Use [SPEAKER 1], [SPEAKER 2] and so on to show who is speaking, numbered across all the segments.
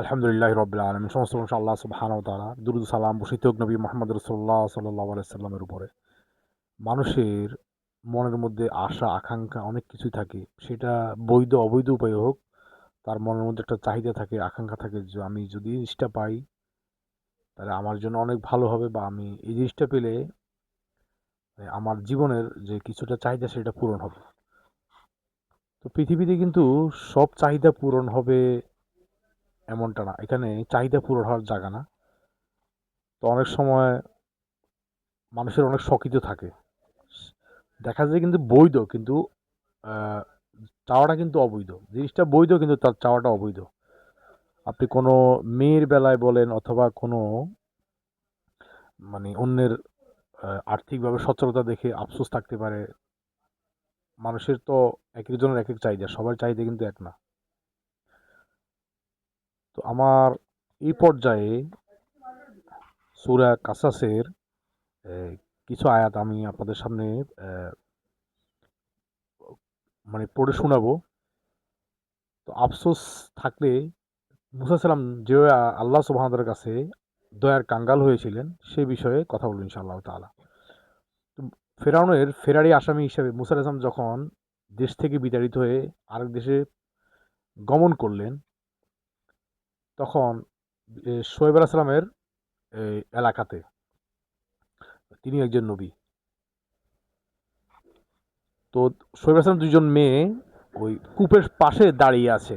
[SPEAKER 1] আলহামদুলিল্লাহ রবিল আলম সমস্ত আল্লাহ সুবাহান তালা দুরুদ সালাম বসিত নবী মোহাম্মদ রসোল্লাহ সাল্লাহ উপরে। মানুষের মনের মধ্যে আশা, আকাঙ্ক্ষা অনেক কিছুই থাকে। সেটা বৈধ, অবৈধ উপায় হোক, তার মনের মধ্যে একটা চাহিদা থাকে, আকাঙ্ক্ষা থাকে যে আমি যদি জিনিসটা পাই, তাহলে আমার জন্য অনেক ভালো হবে বা আমি এই জিনিসটা পেলে আমার জীবনের যে কিছুটা চাহিদা সেটা পূরণ হবে। তো পৃথিবীতে কিন্তু সব চাহিদা পূরণ হবে এমনটা না। এখানে চাহিদা পূরণ হওয়ার জায়গা না। তো অনেক সময় মানুষের অনেক শখিত থাকে। দেখা যায় কিন্তু বৈধ কিন্তু চাওয়াটা কিন্তু অবৈধ। জিনিসটা বৈধ কিন্তু তার চাওয়াটা অবৈধ। আপনি কোনো মেয়ের বেলায় বলেন অথবা কোনো মানে অন্যের আর্থিকভাবে সচ্ছলতা দেখে আফসোস থাকতে পারে, মানুষের তো এক একজনের এক এক চাহিদা। সবার চাহিদা কিন্তু এক না। তো আমার এই পর্যায়ে সুরা কাসাসের কিছু আয়াত আমি আপনাদের সামনে মানে পড়ে শোনাবো। তো আফসোস থাকলে মুসা সালাম যে আল্লাহ সুবাহদের কাছে দয়ার কাঙ্গাল হয়েছিলেন, সে বিষয়ে কথা বলবেন ইনশাআল্লাহ তালা ফেরাউনের ফেরারি আসামি হিসাবে মুসা আসলাম যখন দেশ থেকে বিতাড়িত হয়ে আরেক দেশে গমন করলেন তখন শোয়েব আলাহিসাল্লামের এলাকাতে। তিনি একজন নবী। তো শোয়েব আসলাম দুজন মেয়ে ওই কূপের পাশে দাঁড়িয়ে আছে।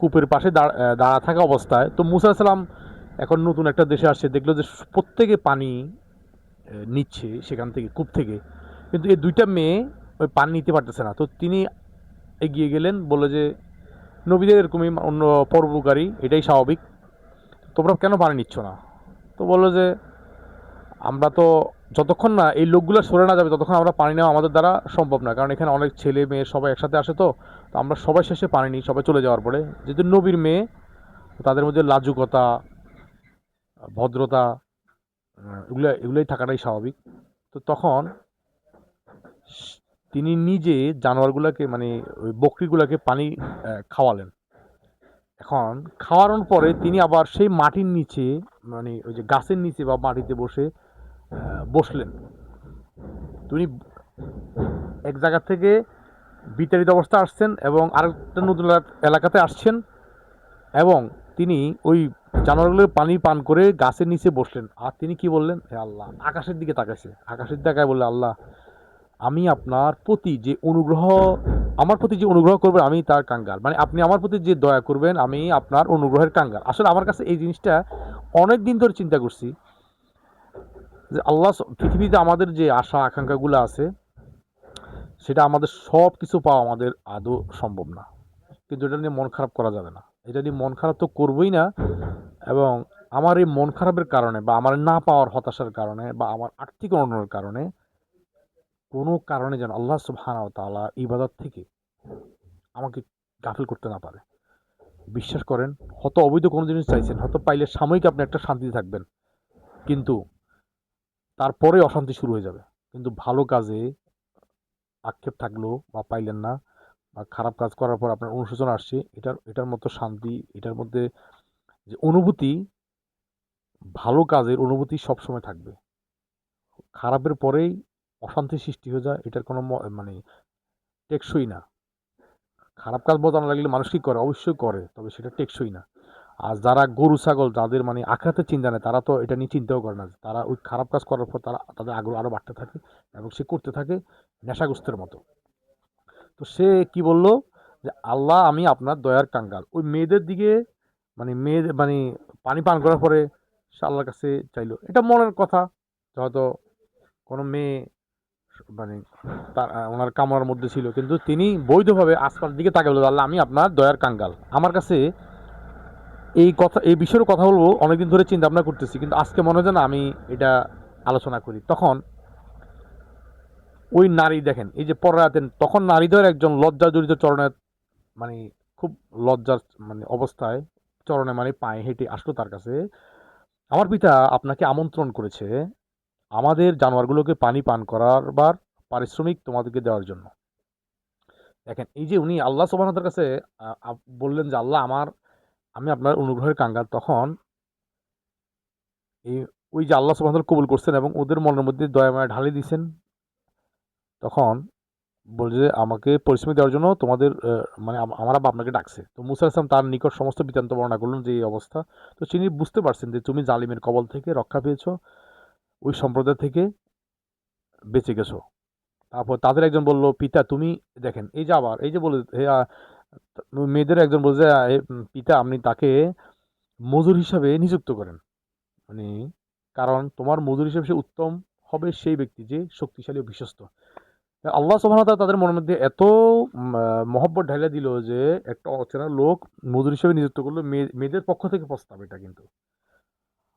[SPEAKER 1] কূপের পাশে দাঁড়া থাকা অবস্থায়। তো মুসা সালাম এখন নতুন একটা দেশে আসছে, দেখল যে প্রত্যেকে পানি নিচ্ছে সেখান থেকে, কূপ থেকে। কিন্তু এই দুইটা মেয়ে ওই পানি নিতে পারতেছে না। তো তিনি এগিয়ে গেলেন বলে যে নবীদের এরকমই অন্য পরোপকারী এটাই স্বাভাবিক। তোমরা কেন পানি নিচ্ছ না? তো বলল যে, আমরা তো যতক্ষণ না এই লোকগুলো সরে না যাবে, ততক্ষণ আমরা পানি নেওয়া আমাদের দ্বারা সম্ভব না। কারণ এখানে অনেক ছেলে মেয়ে সবাই একসাথে আসে তো তো আমরা সবাই শেষে পানি নিই, সবাই চলে যাওয়ার পরে। যেহেতু নবীর মেয়ে তাদের মধ্যে লাজুকতা, ভদ্রতা এগুলো এগুলোই থাকাটাই স্বাভাবিক। তো তখন তিনি নিজে জানোয়ারগুলোকে মানে ওই বকরিগুলোকে পানি খাওয়ালেন। এখন খাওয়ানোর পরে তিনি আবার সেই মাটির নিচে মানে ওই যে গাছের নিচে বা মাটিতে বসে বসলেন। তিনি এক জায়গা থেকে বিতাড়িত অবস্থা আসছেন এবং আরেকটা নতুন এলাকাতে আসছেন এবং তিনি ওই জানোয়ারগুলোর পানি পান করে গাছের নিচে বসলেন। আর তিনি কি বললেন? হে আল্লাহ, আকাশের দিকে তাকাইছে। আকাশের দিকে বললে, আল্লাহ আমি আপনার প্রতি যে অনুগ্রহ, আমার প্রতি যে অনুগ্রহ করবেন, আমি তার কাঙ্গাল। মানে আপনি আমার প্রতি যে দয়া করবেন, আমি আপনার অনুগ্রহের কাঙ্গাল। আসলে আমার কাছে এই জিনিসটা অনেক দিন ধরে চিন্তা করছি যে আল্লাহ পৃথিবীতে আমাদের যে আশা, আকাঙ্ক্ষাগুলো আছে, সেটা আমাদের সব কিছু পাওয়া আমাদের আদৌ সম্ভব না। কিন্তু এটা নিয়ে মন খারাপ করা যাবে না। এটা নিয়ে মন খারাপ তো করবই না এবং আমার এই মন খারাপের কারণে বা আমার না পাওয়ার হতাশার কারণে বা আমার আর্থিক অনটনের কারণে কোনো কারণে যেন আল্লাহ সুবহানা তালা ইবাদত থেকে আমাকে গাফিল করতে না পারে। বিশ্বাস করেন, হয়তো অবৈধ কোনো জিনিস চাইছেন, হয়তো পাইলে সাময়িক আপনি একটা শান্তিতে থাকবেন, কিন্তু তারপরে অশান্তি শুরু হয়ে যাবে। কিন্তু ভালো কাজে আক্ষেপ থাকল বা পাইলেন না বা খারাপ কাজ করার পর আপনার অনুশোচনা আসছে, এটার এটার মতো শান্তি, এটার মধ্যে যে অনুভূতি, ভালো কাজের অনুভূতি সবসময় থাকবে। খারাপের পরেই অশান্তি সৃষ্টি হয়ে যায়, এটার কোনো মানে টেকসই না। খারাপ কাজ বদলানো লাগলে মানুষ কি করে? অবশ্যই করে, তবে সেটা টেকসই না। আর যারা গরু, ছাগল, যাদের মানে আঘাতের চিন্তা নেই, তারা তো এটা নিয়ে চিন্তাও করে না। তারা ওই খারাপ কাজ করার পর তারা, তাদের আগ্রহ আরও বাড়তে থাকে এবং সে করতে থাকে নেশাগ্রস্তের মতো। তো সে কি বলল? যে, আল্লাহ, আমি আপনার দয়ার কাঙ্গাল। ওই মেয়েদের দিকে মানে মেয়েদের মানে পানি পান করার পরে সে আল্লাহর কাছে চাইলো। এটা মনের কথা। হয়তো কোনো মেয়ে মানে তার ওনার কামনার মধ্যে ছিল। কিন্তু তিনি বৈধভাবে আসমানের দিকে তাকে বলল আল্লাহ, আমি আপনার দয়ার কাঙ্গাল। আমার কাছে এই কথা, এই বিষয়ের কথা বলব, অনেকদিন ধরে চিন্তা ভাবনা করতেছি, কিন্তু আজকে মনে হয় না, আমি এটা আলোচনা করি। তখন ওই নারী দেখেন, এই যে পরাতেন তখন নারীদের একজন লজ্জা জড়িত চরণের মানে খুব লজ্জার মানে অবস্থায় চরণে মানে পায়ে হেঁটে আসলো তার কাছে। আমার পিতা আপনাকে আমন্ত্রণ করেছে আমাদের জানোয়ারগুলোকে পানি পান করার পারিশ্রমিক তোমাদেরকে দেওয়ার জন্য। দেখেন, এই যে উনি আল্লাহ সোবানদের কাছে বললেন যে, আল্লাহ, আমার, আমি আপনার অনুগ্রহের কাঙ্গাল। তখন এই, ওই যে আল্লাহ সুবহানাহু কবুল করছেন এবং ওদের মনের মধ্যে দয়া মায়া ঢালি দিয়েছেন তখন বলছে যে, আমাকে পরিশ্রম দেওয়ার জন্য তোমাদের মানে আমার আব্বা আপনাকে ডাকছে। তো মুসা ইসলাম তার নিকট সমস্ত বৃত্তান্ত বর্ণনা করলেন যে, এই অবস্থা। তো তিনি বুঝতে পারছেন যে, তুমি জালিমের কবল থেকে রক্ষা পেয়েছ। ওই সম্প্রদায় থেকে বেঁচে গেছো। তারপর তাদের একজন বলল, পিতা, তুমি দেখেন, এই যে আবার, এই যে বলে মেয়েদের একজন বলছে পিতা, আপনি তাকে মজুর হিসাবে নিযুক্ত করেন। মানে কারণ তোমার মজুর হিসেবে সে উত্তম হবে সেই ব্যক্তি যে শক্তিশালী ও বিশ্বস্ত। আল্লাহ তাআলা তাদের মনের মধ্যে এত মহব্বত ঢাইলা দিল যে একটা অচেনা লোক মজুর হিসেবে নিযুক্ত করল মেয়েদের পক্ষ থেকে প্রস্তাব এটা কিন্তু।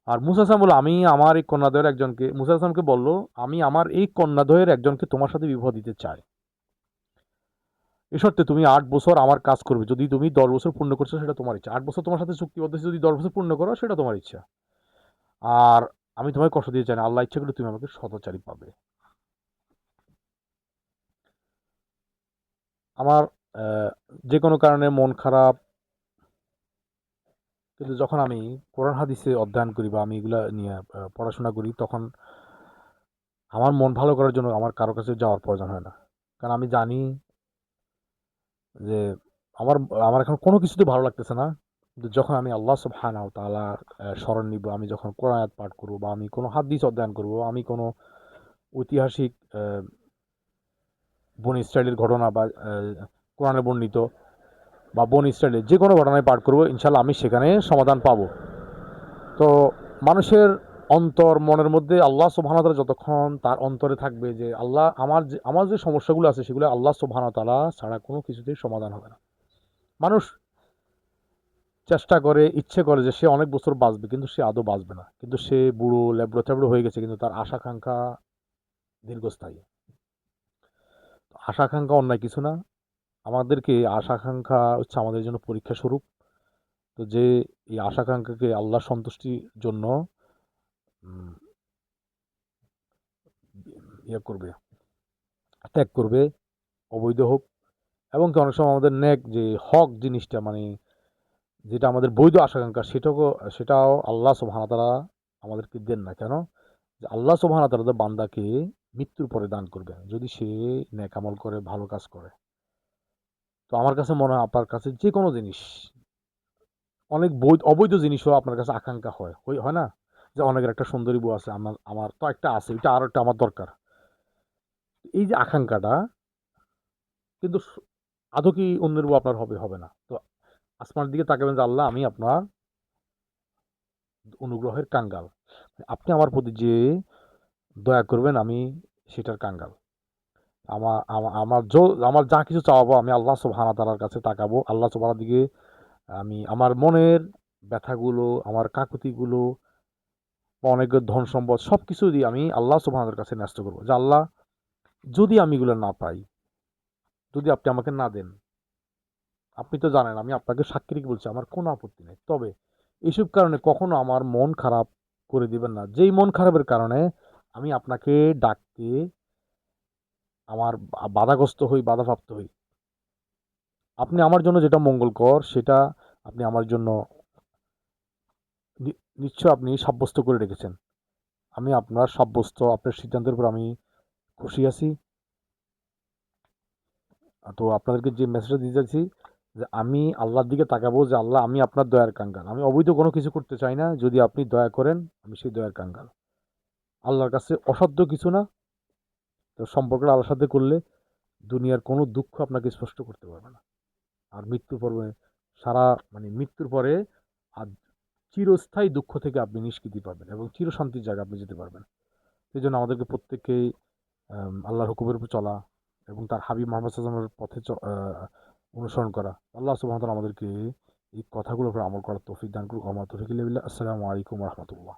[SPEAKER 1] আর মুসা আসলাম বলল, আমি আমার এই কন্যাদয়ের একজনকে, মুসা আসলামকে বলল, আমি আমার এই কন্যাদয়ের একজনকে তোমার সাথে বিবাহ দিতে চাই। এ শর্তে তুমি আট বছর আমার কাজ করবে। যদি তুমি দশ বছর পূর্ণ করছ, সেটা তোমার ইচ্ছা। আট বছর তোমার সাথে চুক্তিবদ্ধ যদি দশ বছর পূর্ণ করো, সেটা তোমার ইচ্ছা। আর আমি তোমায় কষ্ট দিয়ে চাই না। আল্লাহ ইচ্ছা করলে তুমি আমাকে সদাচারী পাবে। আমার যে কোনো কারণে মন খারাপ কিন্তু যখন আমি কোরআন হাদিসে অধ্যয়ন করি বা আমি এগুলা নিয়ে পড়াশোনা করি তখন আমার মন ভালো করার জন্য আমার কারও কাছে যাওয়ার প্রয়োজন হয় না। কারণ আমি জানি যে আমার আমার এখন কোনো কিছুতে ভালো লাগতেছে না। কিন্তু যখন আমি আল্লাহ সুবহানাহু তাআলার আহ, স্মরণ নিব আমি যখন কোরআন আয়াত পাঠ করব বা আমি কোনো হাদিস অধ্যয়ন করব আমি কোনো ঐতিহাসিক বন ইসরায়েলের ঘটনা বা কোরআনে বর্ণিত বা বন ইসরায়েলের যে কোনো ঘটনায় পাঠ করব, ইনশাল্লাহ আমি সেখানে সমাধান পাবো। তো মানুষের অন্তর, মনের মধ্যে আল্লাহ সুবহানাহু তাআলা যতক্ষণ তার অন্তরে থাকবে যে আল্লাহ আমার যে আমার যে সমস্যাগুলো আছে সেগুলো আল্লাহ সুবহানাহু তাআলা ছাড়া কোনো কিছুতেই সমাধান হবে না। মানুষ চেষ্টা করে, ইচ্ছে করে যে সে অনেক বছর বাঁচবে, কিন্তু সে আদৌ বাঁচবে না। কিন্তু সে বুড়ো, ল্যাবড়ো থেবড়ো হয়ে গেছে, কিন্তু তার আশাকাঙ্ক্ষা দীর্ঘস্থায়ী। আশাকাঙ্ক্ষা অন্যায় কিছু না। আমাদেরকে আশাকাঙ্ক্ষা হচ্ছে আমাদের জন্য পরীক্ষা স্বরূপ। তো যে এই আশাকাঙ্ক্ষাকে আল্লাহ সন্তুষ্টির জন্য ইয়ে করবে, ত্যাগ করবে, অবৈধ হোক, এবং কি অনেক সময় আমাদের ন্যাক যে হক জিনিসটা মানে যেটা আমাদের বৈধ আশাকাঙ্ক্ষা সেটাও সেটাও আল্লাহ সুবহানাহু তাআলা আমাদেরকে দেন না। কেন? যে আল্লাহ সুবহানাহু তাআলা তার বান্দাকে মৃত্যুর পরে দান করবে, যদি সে ন্যাক আমল করে, ভালো কাজ করে। তো আমার কাছে মনে হয় আপনার কাছে যে কোনো জিনিস, অনেক বৈধ, অবৈধ জিনিসও আপনার কাছে আকাঙ্ক্ষা হয় হয় হয় না? যে অনেকের একটা সুন্দরী বউ আছে, আমার আমার তো একটা আছে, এটা আরও একটা আমার দরকার। এই যে আকাঙ্ক্ষাটা, কিন্তু আদৌ কি অন্যের বউ আপনার হবে হবে না। তো আসমানের দিকে তাকাবেন যে আল্লাহ, আমি আপনার অনুগ্রহের কাঙ্গাল। আপনি আমার প্রতি যে দয়া করবেন, আমি সেটার কাঙ্গাল। আমার আমার যো- আমার যা কিছু চাওয়াবো, আমি আল্লাহ সুবহানাহু তাআলার কাছে তাকাবো। আল্লাহ সুবহানার দিকে আমি, আমার মনের ব্যথাগুলো, আমার কাকুতিগুলো, অনেক ধন সম্পদ সব কিছু দিয়ে আমি আল্লাহ সুবহানার কাছে ন্যস্ত করব। যে আল্লাহ, যদি আমি এগুলো না পাই, যদি আপনি আমাকে না দেন, আপনি তো জানেন, আমি আপনাকে সাক্ষী রেখে বলছি, আমার কোনো আপত্তি নেই। তবে এইসব কারণে কখনো আমার মন খারাপ করে দিবেন না। যেই মন খারাপের কারণে আমি আপনাকে ডাকতে আমার বাধাগ্রস্ত হই, বাধাপ্রাপ্ত হই। আপনি আমার জন্য যেটা মঙ্গলকর, সেটা আপনি আমার জন্য নিশ্চয় আপনি সাব্যস্ত করে রেখেছেন। আমি আপনার সাব্যস্ত, আপনার সিদ্ধান্তের উপর আমি খুশি আছি। তো আপনাদেরকে যে মেসেজটা দিতে চাইছি, যে আমি আল্লাহর দিকে তাকাবো, যে আল্লাহ আমি আপনার দয়ার কাঙ্গাল। আমি অবৈধ কোনো কিছু করতে চাই না। যদি আপনি দয়া করেন, আমি সেই দয়ার কাঙ্গাল। আল্লাহর কাছে অসাধ্য কিছু না। তো সম্পর্কটা আল্লাহর সাথে করলে দুনিয়ার কোনো দুঃখ আপনাকে স্পষ্ট করতে পারবে না। আর মৃত্যুর পর্বে সারা মানে মৃত্যুর পরে আর চিরস্থায়ী দুঃখ থেকে আপনি নিষ্কৃতি পাবেন এবং চিরশান্তির জায়গায় আপনি যেতে পারবেন। সেই জন্য আমাদেরকে প্রত্যেককেই আল্লাহর হুকুমের উপর চলা এবং তার হাবিব মোহাম্মদ সাল্লামের পথে অনুসরণ করা। আল্লাহ সুবহানাহু আমাদেরকে এই কথাগুলোর উপর আমল করার তৌফিক দান করুক। আমার তৌফিক আসসালামু আলাইকুম রহমতুল্লাহ।